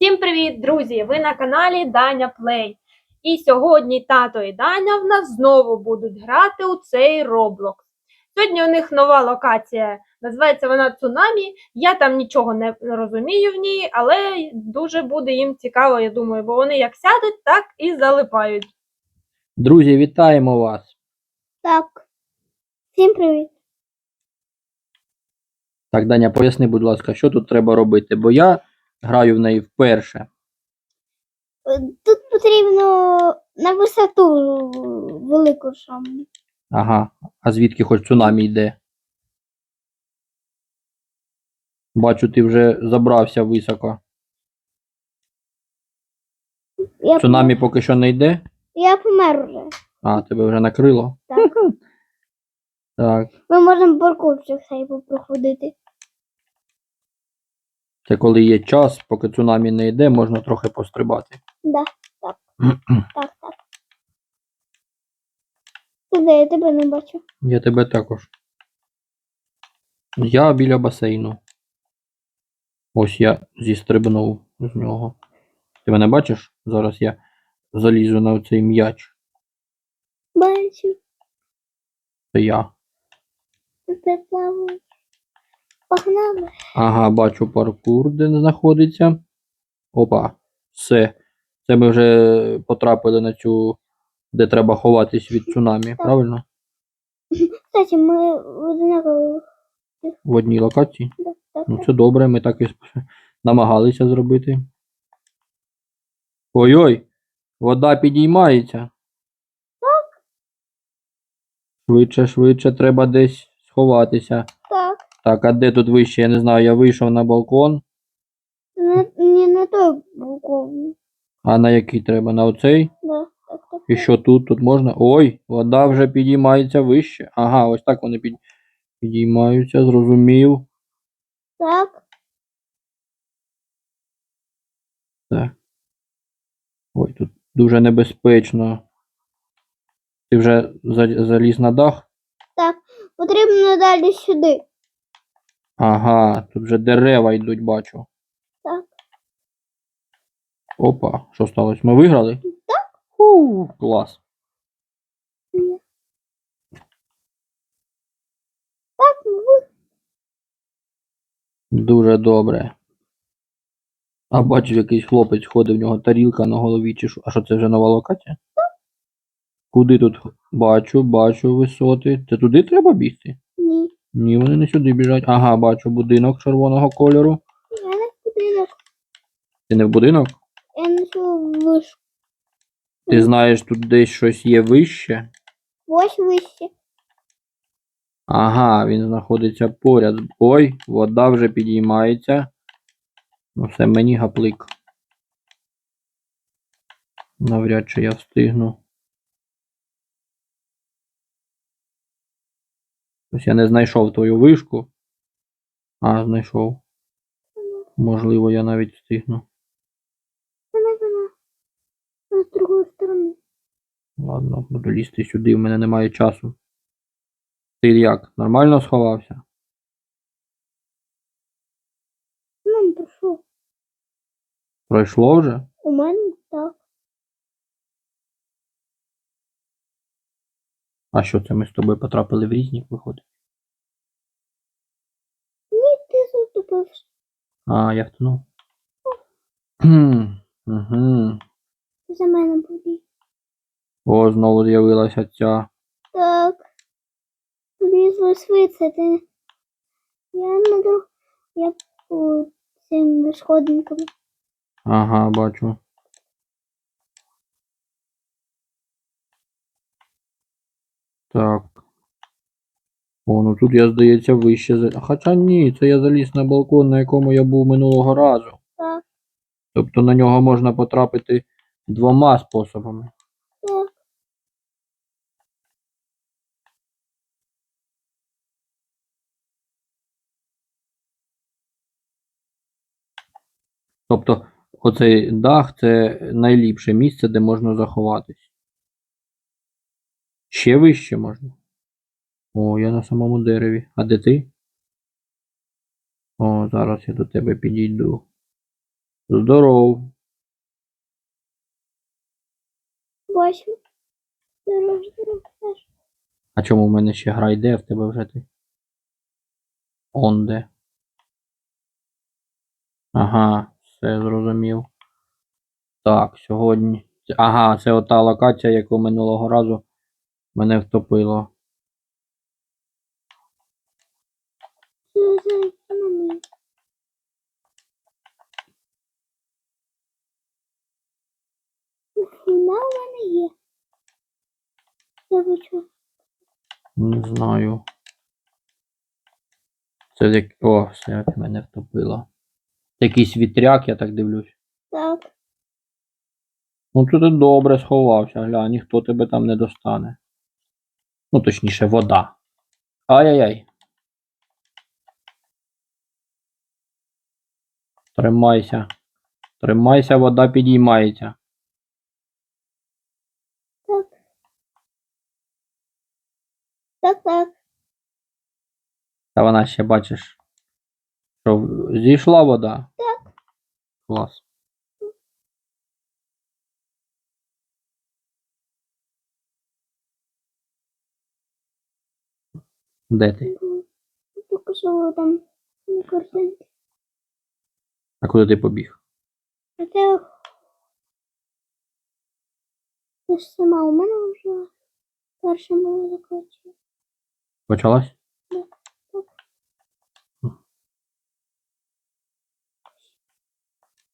Всім привіт, друзі! Ви на каналі Даня Плей. І сьогодні тато і Даня в нас знову будуть грати у цей Roblox. Сьогодні у них нова локація, називається вона Цунамі. Я там нічого не розумію в ній, але дуже буде їм цікаво, я думаю, бо вони як сядуть, так і залипають. Друзі, вітаємо вас! Так. Всім привіт. Так, Даня, поясни, будь ласка, що тут треба робити, бо я граю в неї вперше. Е, Тут потрібно на висоту велику шаму. Ага, а звідки хоч цунамі йде? Бачу, ти вже забрався високо. Я, Цунамі поки що не йде. я помер вже. А, тебе вже накрило. Так. Так, Ми можемо паркурчик цей проходити. це коли є час, поки цунамі не йде, можна трохи пострибати. Да, так. так, так. Де я тебе не бачу. Я тебе також. Я біля басейну. Ось я зістрибнув з нього. Ти мене бачиш? Зараз я залізу на цей м'яч. Бачу. Це я. Ти плаваєш. Погнали. Ага, бачу паркур, де знаходиться. Опа, все. Це ми вже потрапили на цю, де треба ховатись від цунамі, правильно? Кстати, ми однаково. В одній локації. Так, так, Ну, так. це добре, ми так і намагалися зробити. Ой-ой, вода підіймається. Так. Швидше, швидше, треба десь сховатися. Так. Так, а де тут вище? Я не знаю, я вийшов на балкон. Не, не на той балкон. А на який треба? На оцей? Да, так, так. І що тут? Тут можна. Ой, вода вже підіймається вище. Ага, ось так вони під... підіймаються, зрозумів. Так. Так. Ой, тут дуже небезпечно. Ти вже заліз на дах? Так. Потрібно далі сюди. Ага, тут вже дерева йдуть, бачу. Так. Опа, що сталося? Ми виграли? Так. Фу, клас. Так, ви- Дуже добре. А бачиш, якийсь хлопець ходить, в нього тарілка на голові, чи що? А що це вже нова локація? Куди тут? Бачу, бачу висоти. Це туди треба бігти? ні. Ні, вони не сюди біжать. Ага, бачу будинок червоного кольору. Я не в будинок. Ти не в будинок? Я не вишку. Ти знаєш, тут десь щось є вище. Ось вище. Ага, він знаходиться поряд. Ой, вода вже підіймається. Ну все, мені гаплик. Навряд чи я встигну. Ось я не знайшов твою вишку. А, знайшов. Можливо, я навіть встигну. З другої сторони. Ладно, буду лізти сюди, в мене немає часу. Ти як? Нормально сховався? Ну, прошу. Пройшло вже? У мене так. А що це ми з тобою потрапили в різні, виходить? Ні, ти заступився. А, я втонув. Угу. За мене побіг. О, знову з'явилася ця. Так. Влізла швидше, ти. Я на друг. Я по цим сходинкам. Ага, бачу. Так. О, ну тут я, здається, вище. за- Хоча ні, це я заліз на балкон, на якому я був минулого разу. Так. Тобто на нього можна потрапити двома способами. Так. Тобто, оцей дах це найліпше місце, де можна заховатись. Ще вище можна. О, я на самому дереві. А де ти? О, зараз я до тебе підійду. Здоров. Бачу. Теж. А чому в мене ще гра йде, а в тебе вже ти? Он де. Ага, все зрозумів. Так, сьогодні. Ага, це ота локація, яку минулого разу мене втопило. Вона у мене є. Я бачу. Не знаю. Це як. О, все мене втопило. Якийсь вітряк, я так дивлюсь. Так. Ну, то ти добре сховався, гля, ніхто тебе там не достане. Ну, точніше, вода. Ай-яй-яй. Тримайся. Тримайся, вода підіймається. Так. Так, так. Та вона ще бачиш. Що зійшла вода? Так. Клас. Де ти? Тільки що там на картинці. А куди ти побіг? А Ти ж сама у мене вже перша моя закінчила. Почалась? Так.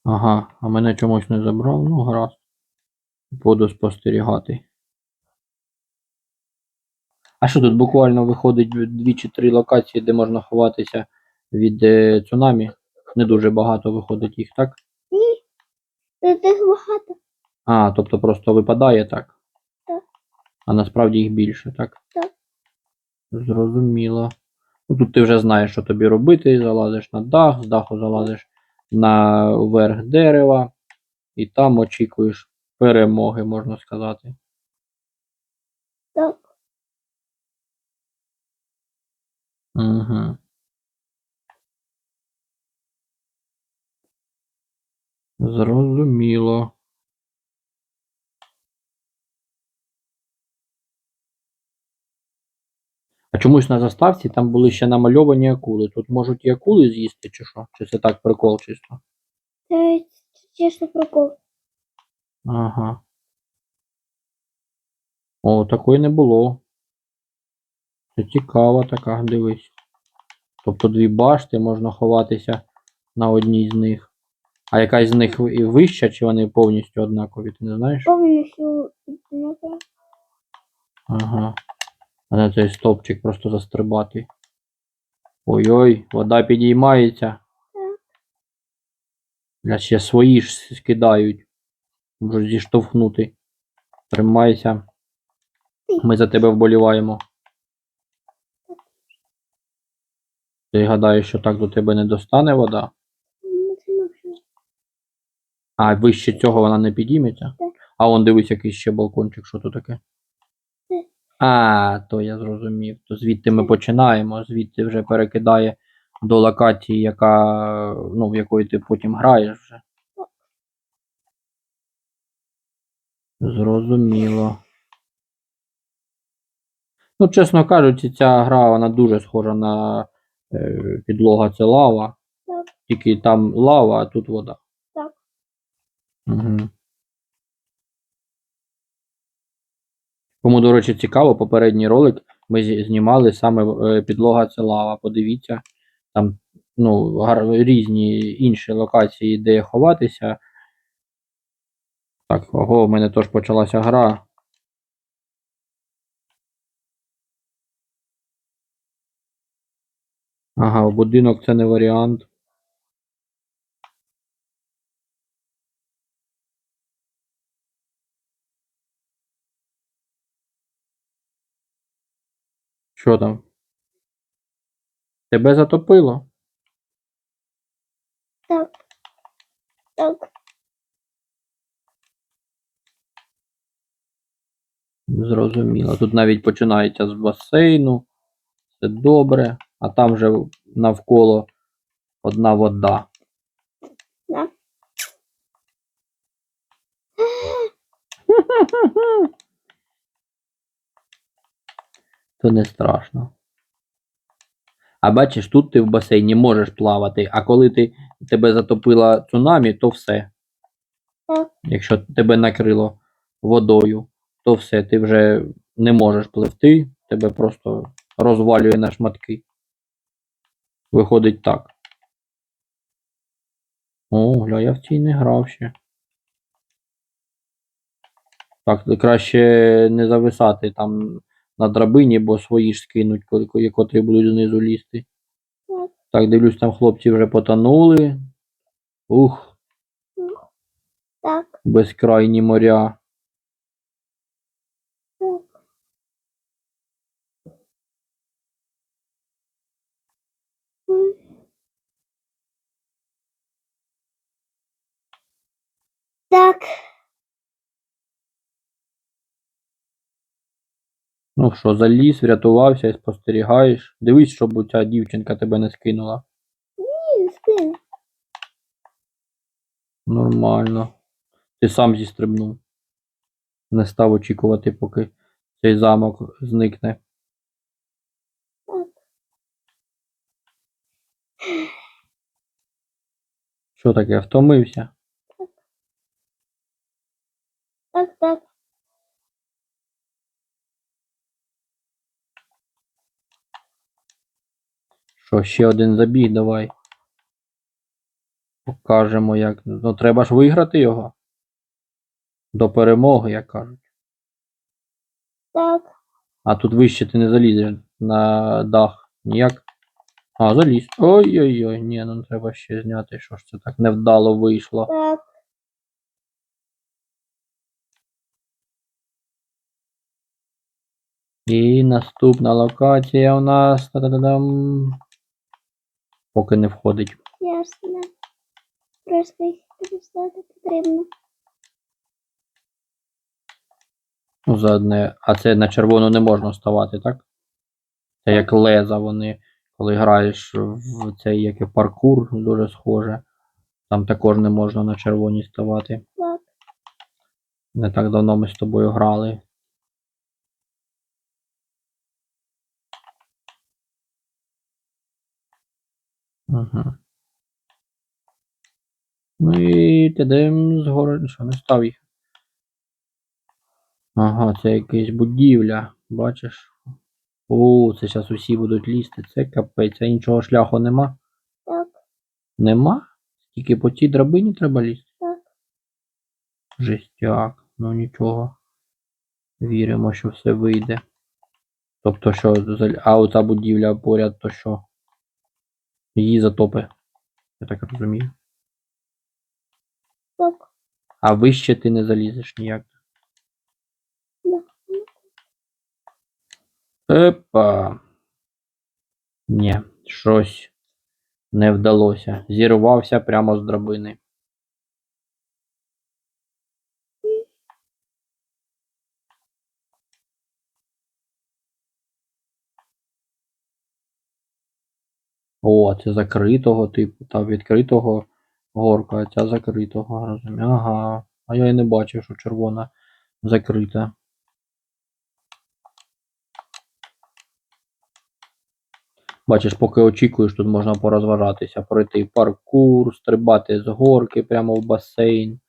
Ага, а мене чомусь не забрав, ну гаразд. Буду спостерігати. А що тут буквально виходить дві чи три локації, де можна ховатися від е, цунамі? Не дуже багато виходить їх, так? Ні. Це багато. А, тобто просто випадає так? Так. А насправді їх більше, так? Так. Зрозуміло. Ну, тут ти вже знаєш, що тобі робити. Залазиш на дах, з даху залазиш на верх дерева, і там очікуєш перемоги, можна сказати. Так. Угу. Зрозуміло. А чомусь на заставці там були ще намальовані акули. Тут можуть і акули з'їсти, чи що? Чи це так прикол чисто? Це чесно прикол. Ага. О, такої не було. Це цікава така, дивись. Тобто дві башти можна ховатися на одній з них. А якась з них і вища, чи вони повністю однакові, ти не знаєш? Повністю однаково. Ага. А на цей стовпчик просто застрибати. Ой-ой, вода підіймається. Бля, ще свої ж скидають. Можуть зіштовхнути. Тримайся. Ми за тебе вболіваємо. Ти гадаєш, що так до тебе не достане вода? А вище цього вона не підійметься? А он дивись, якийсь ще балкончик, що то таке? А, то я зрозумів. То звідти ми починаємо, звідти вже перекидає до локації, яка, ну, в якої ти потім граєш вже. Зрозуміло. Ну, чесно кажучи, ця гра вона дуже схожа на підлога це лава. Так. Тільки там лава, а тут вода. Так. Угу. Кому, до речі, цікаво, попередній ролик ми знімали саме е, підлога це лава. Подивіться, там ну, різні інші локації, де ховатися. Так, ого, в мене теж почалася гра. Ага, будинок це не варіант. Що там? Тебе затопило? Так. Так. Зрозуміло. Тут навіть починається з басейну. Все добре. А там вже навколо одна вода. Да. То не страшно. А бачиш, тут ти в басейні можеш плавати, а коли ти тебе затопила цунамі, то все. Якщо тебе накрило водою, то все, ти вже не можеш пливти, тебе просто розвалює на шматки. Виходить так. О, гля, я в цій не грав ще. Так, краще не зависати там на драбині, бо свої ж скинуть, котрі будуть знизу лізти. Так, дивлюсь, там хлопці вже потонули. Ух, Так. безкрайні моря. Так. М. Так. Ну що, заліз, врятувався і спостерігаєш. Дивись, щоб ця дівчинка тебе не скинула. Ні, спин. Нормально. Ти сам зістрибнув. Не став очікувати, поки цей замок зникне. Так. Що таке, втомився? Так, так. Що, ще один забіг, давай. Покажемо, як. Ну, треба ж виграти його. До перемоги, як кажуть. Так. А тут вище ти не залізеш на дах. Ніяк. А, заліз. Ой-ой-ой, ні, ну треба ще зняти. Що ж це так невдало вийшло. Так. І наступна локація у нас. Та-да-да-дам. Поки не входить. Ясно. Просто їх перестати потрібно. Ну, за одне. А це на червону не можна ставати, так? Це як леза вони, коли граєш в цей як і паркур, дуже схоже. Там також не можна на червоній ставати. Так. Не так давно ми з тобою грали. Угу. Ну і тидем згори. Що, не став їх? Ага, це якась будівля, бачиш? О, це зараз усі будуть лізти. Це капець, а іншого шляху нема? Так. Нема? Тільки по цій драбині треба лізти? Так. Жестяк, ну нічого. Віримо, що все вийде. Тобто, що, а оця будівля поряд, то що? Її затопи. Я так розумію. Так. А вище ти не залізеш ніяк. Епа. Ні, щось не вдалося. Зірвався прямо з драбини. О, це закритого типу, та відкритого горка, а ця закритого, розумію. Ага. А я і не бачив, що червона закрита. Бачиш, поки очікуєш, тут можна порозважатися, пройти паркур, стрибати з горки прямо в басейн.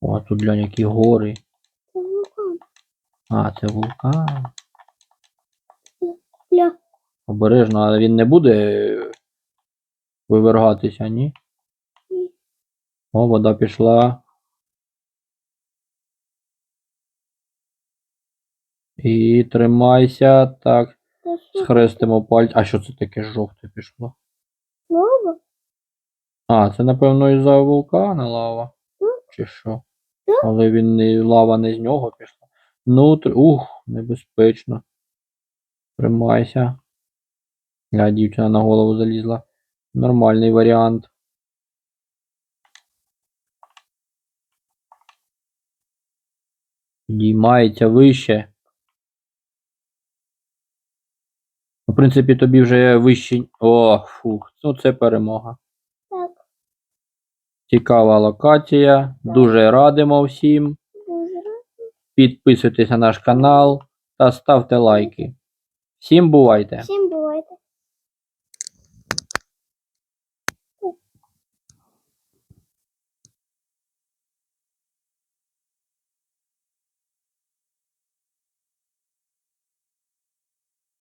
О, тут глянь, які гори. А, це вулкан. Обережно, але він не буде вивергатися, ні? Ні. О, вода пішла. І тримайся. Так, схрестимо пальці. А що це таке жовте пішло? Лава? А, це напевно із-за вулкана лава. Чи що? Але він не лава не з нього пішла. Ну, тр... ух, небезпечно. Тримайся. Я дівчина на голову залізла. Нормальний варіант. Підіймається вище. В принципі, тобі вже вищий. О, фух, ну це перемога. Так, Цікава локація. Дуже радимо всім. дуже. Підписуйтесь на наш канал та ставте лайки. Всім бувайте! Всім